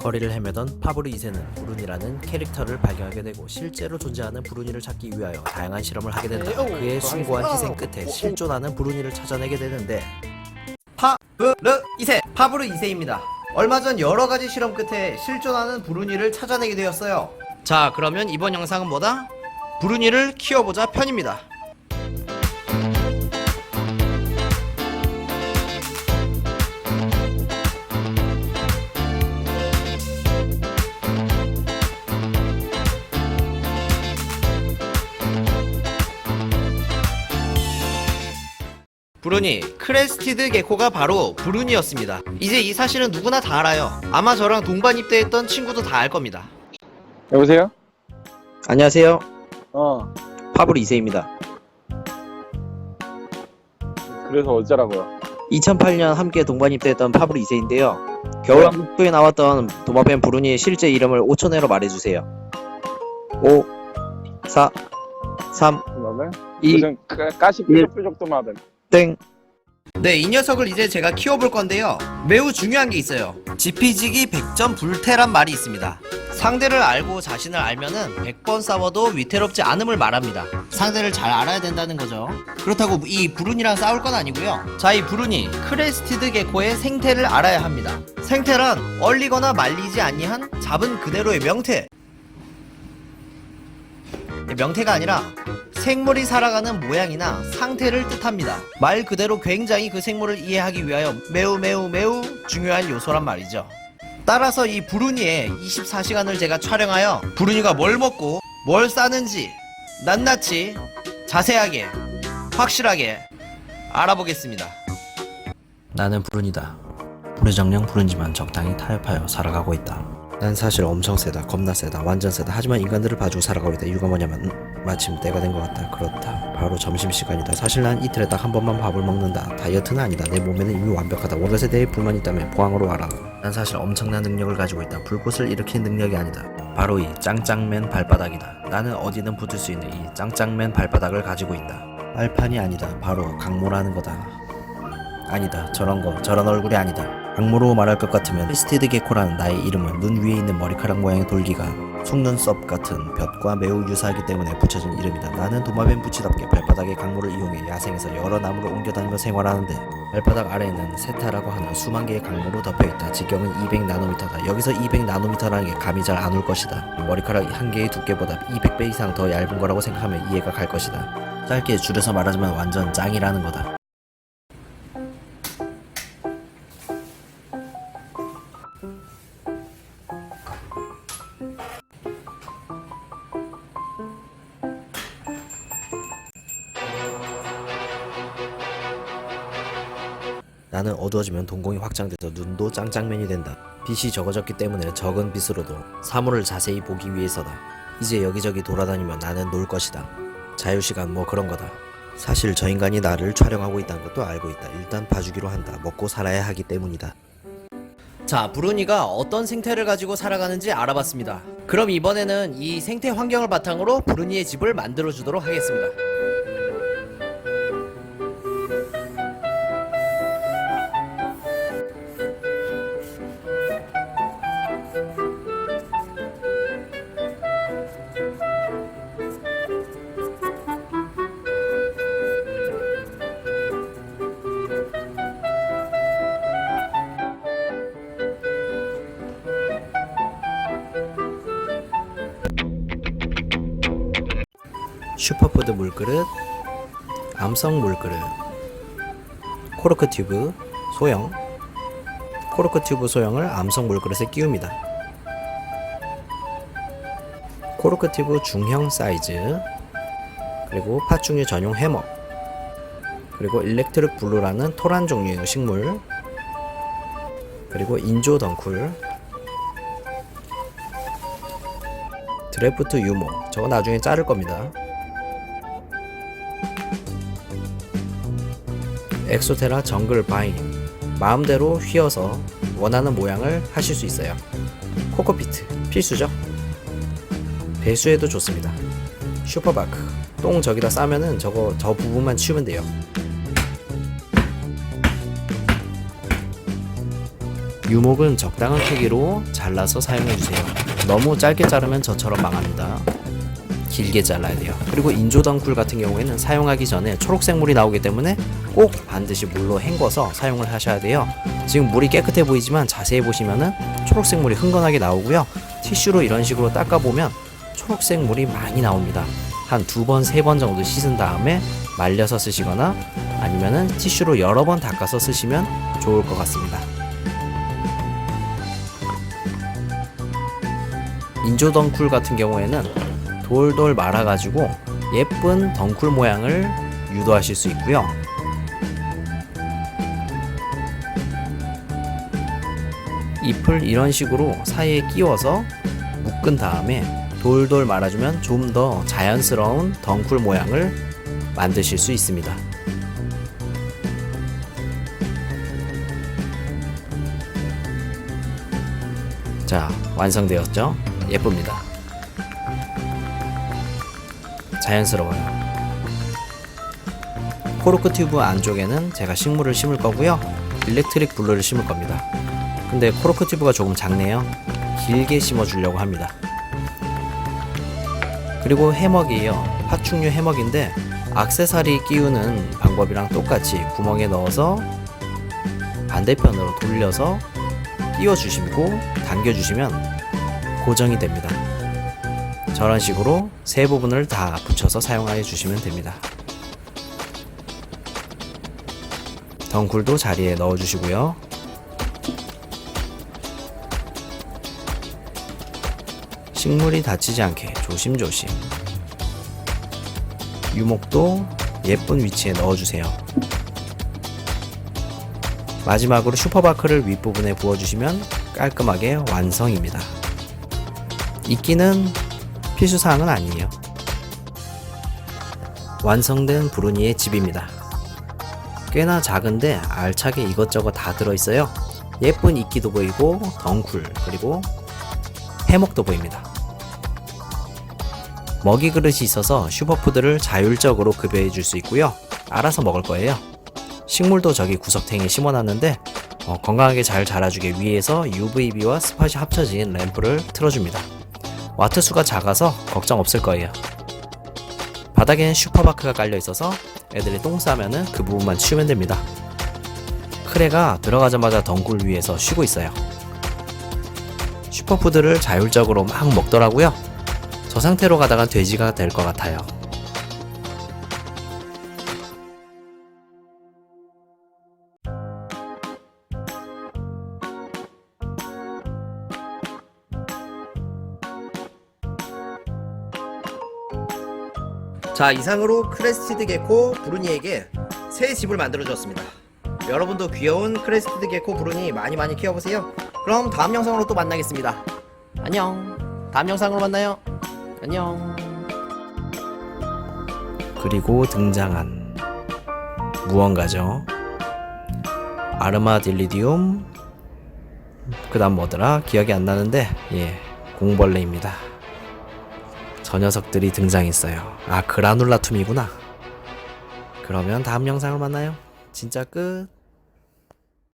거리를 헤매던 파브르 2세는 브루니라는 캐릭터를 발견하게 되고 실제로 존재하는 브루니를 찾기 위하여 다양한 실험을 하게 된다. 그의 숭고한 희생 끝에 실존하는 브루니를 찾아내게 되는데 파브르 2세 파브르 2세입니다. 얼마 전 여러 가지 실험 끝에 실존하는 브루니를 찾아내게 되었어요. 자, 그러면 이번 영상은 뭐다? 브루니를 키워보자 편입니다. 브루니, 크레스티드 게코가 바로 브루니였습니다. 이제 이 사실은 누구나 다 알아요. 아마 저랑 동반 입대했던 친구도 다 알 겁니다. 여보세요? 안녕하세요. 어, 파브르 2세입니다. 그래서 어쩌라고요? 2008년 함께 동반 입대했던 파브르 2세인데요. 겨울왕국에 나왔던 도마뱀 브루니의 실제 이름을 5초 내로 말해주세요. 5, 4, 3, 그다음에 2, 무슨 가- 가시 뾰족뾰족도 하던 땡. 네, 이 녀석을 이제 제가 키워볼 건데요. 매우 중요한 게 있어요. 지피지기 100점 불태란 말이 있습니다. 상대를 알고 자신을 알면은 100번 싸워도 위태롭지 않음을 말합니다. 상대를 잘 알아야 된다는 거죠. 그렇다고 이 브룬이랑 싸울 건 아니고요. 자, 이 브룬이 크레스티드 게코의 생태를 알아야 합니다. 생태란 얼리거나 말리지 아니한 잡은 그대로의 명태. 명태가 아니라 생물이 살아가는 모양이나 상태를 뜻합니다. 말 그대로 굉장히 그 생물을 이해하기 위하여 매우 매우 매우 중요한 요소란 말이죠. 따라서 이 부르니의 24시간을 제가 촬영하여 부르니가 뭘 먹고 뭘 싸는지 낱낱이 자세하게 확실하게 알아보겠습니다. 나는 부른이다. 부르정령 부른지만 적당히 타협하여 살아가고 있다. 난 사실 엄청 세다, 겁나 세다, 완전 세다. 하지만 인간들을 봐주고 살아가고 있다. 이유가 뭐냐면 음, 마침 때가 된 것 같다. 그렇다. 바로 점심 시간이다. 사실 난 이틀에 딱 한 번만 밥을 먹는다. 다이어트는 아니다. 내 몸에는 이미 완벽하다. 원것에 대해 불만이 있다면 포항으로 와라. 난 사실 엄청난 능력을 가지고 있다. 불꽃을 일으킨 능력이 아니다. 바로 이 짱짱맨 발바닥이다. 나는 어디든 붙을 수 있는 이 짱짱맨 발바닥을 가지고 있다. 빨판이 아니다. 바로 강모라는 거다. 아니다. 저런 거, 저런 얼굴이 아니다. 악모로 말할 것 같으면 크리스티드 게코라는 나의 이름은 눈 위에 있는 머리카락 모양의 돌기가 속눈썹 같은 볕과 매우 유사하기 때문에 붙여진 이름이다. 나는 도마뱀 부치답게 발바닥의 강물을 이용해 야생에서 여러 나무를 옮겨다니며 생활하는데 발바닥 아래에는 세타라고 하는 수만 개의 강물로 덮여있다. 직경은 200나노미터다. 여기서 200나노미터라는 게 감이 잘 안 올 것이다. 머리카락 한 개의 두께보다 200배 이상 더 얇은 거라고 생각하면 이해가 갈 것이다. 짧게 줄여서 말하자면 완전 짱이라는 거다. 나는 어두워지면 동공이 확장돼서 눈도 짱짱맨이 된다. 빛이 적어졌기 때문에 적은 빛으로도 사물을 자세히 보기 위해서다. 이제 여기저기 돌아다니면 나는 놀 것이다. 자유시간 뭐 그런 거다. 사실 저 인간이 나를 촬영하고 있다는 것도 알고 있다. 일단 봐주기로 한다. 먹고 살아야 하기 때문이다. 자, 브루니가 어떤 생태를 가지고 살아가는지 알아봤습니다. 그럼 이번에는 이 생태 환경을 바탕으로 브루니의 집을 만들어 주도록 하겠습니다. 슈퍼푸드 물그릇, 암성 물그릇, 코르크 튜브 소형, 코르크 튜브 소형을 암성 물그릇에 끼웁니다. 코르크 튜브 중형 사이즈, 그리고 파충류 전용 해머, 그리고 일렉트릭 블루라는 토란 종류의 식물, 그리고 인조 덩쿨, 드래프트 유모, 저거 나중에 자를 겁니다. 엑소테라 정글 바인. 마음대로 휘어서 원하는 모양을 하실 수 있어요. 코코피트 필수죠? 배수에도 좋습니다. 슈퍼바크 똥 저기다 싸면은 저거 저 부분만 치우면 돼요. 유목은 적당한 크기로 잘라서 사용해주세요. 너무 짧게 자르면 저처럼 망합니다. 길게 잘라야 돼요. 그리고 인조덩쿨 같은 경우에는 사용하기 전에 초록색 물이 나오기 때문에 꼭 반드시 물로 헹궈서 사용을 하셔야 돼요. 지금 물이 깨끗해 보이지만 자세히 보시면은 초록색 물이 흥건하게 나오고요. 티슈로 이런 식으로 닦아보면 초록색 물이 많이 나옵니다. 한 두 번, 세 번 정도 씻은 다음에 말려서 쓰시거나 아니면은 티슈로 여러 번 닦아서 쓰시면 좋을 것 같습니다. 인조 덩쿨 같은 경우에는 돌돌 말아가지고 예쁜 덩쿨 모양을 유도하실 수 있고요. 잎을 이런 식으로 사이에 끼워서 묶은 다음에 돌돌 말아주면 좀 더 자연스러운 덩쿨 모양을 만드실 수 있습니다. 자, 완성되었죠? 예쁩니다. 자연스러워요. 코르크 튜브 안쪽에는 제가 식물을 심을 거고요. 일렉트릭 블루를 심을 겁니다. 근데 코르크 튜브가 조금 작네요. 길게 심어 주려고 합니다. 그리고 해먹이에요. 파충류 해먹인데 악세사리 끼우는 방법이랑 똑같이 구멍에 넣어서 반대편으로 돌려서 끼워 주시고 당겨 주시면 고정이 됩니다. 저런 식으로 세 부분을 다 붙여서 사용하여 주시면 됩니다. 덩굴도 자리에 넣어 주시고요. 식물이 다치지 않게 조심조심. 유목도 예쁜 위치에 넣어주세요. 마지막으로 슈퍼바크를 윗부분에 부어주시면 깔끔하게 완성입니다. 이끼는 필수사항은 아니에요. 완성된 브루니의 집입니다. 꽤나 작은데 알차게 이것저것 다 들어있어요. 예쁜 이끼도 보이고 덩굴 그리고 해먹도 보입니다. 먹이 그릇이 있어서 슈퍼푸드를 자율적으로 급여해 줄 수 있고요. 알아서 먹을 거예요. 식물도 저기 구석탱이에 심어놨는데 어, 건강하게 잘 자라주기 위해서 UVB와 스팟이 합쳐진 램프를 틀어줍니다. 와트 수가 작아서 걱정 없을 거예요. 바닥에는 슈퍼바크가 깔려 있어서 애들이 똥 싸면은 그 부분만 치우면 됩니다. 크레가 들어가자마자 덩굴 위에서 쉬고 있어요. 슈퍼푸드를 자율적으로 막 먹더라고요. 저 상태로 가다가 돼지가 될 것 같아요. 자 이상으로 크레스티드 게코 브루니에게 새 집을 만들어 줬습니다. 여러분도 귀여운 크레스티드 게코 브루니 많이 많이 키워보세요. 그럼 다음 영상으로 또 만나겠습니다. 안녕. 다음 영상으로 만나요. 안녕. 그리고 등장한 무언가죠. 아르마딜리디움. 그 다음 뭐더라? 기억이 안 나는데 예 공벌레입니다. 저 녀석들이 등장했어요. 아 그라눌라툼이구나. 그러면 다음 영상을 만나요. 진짜 끝.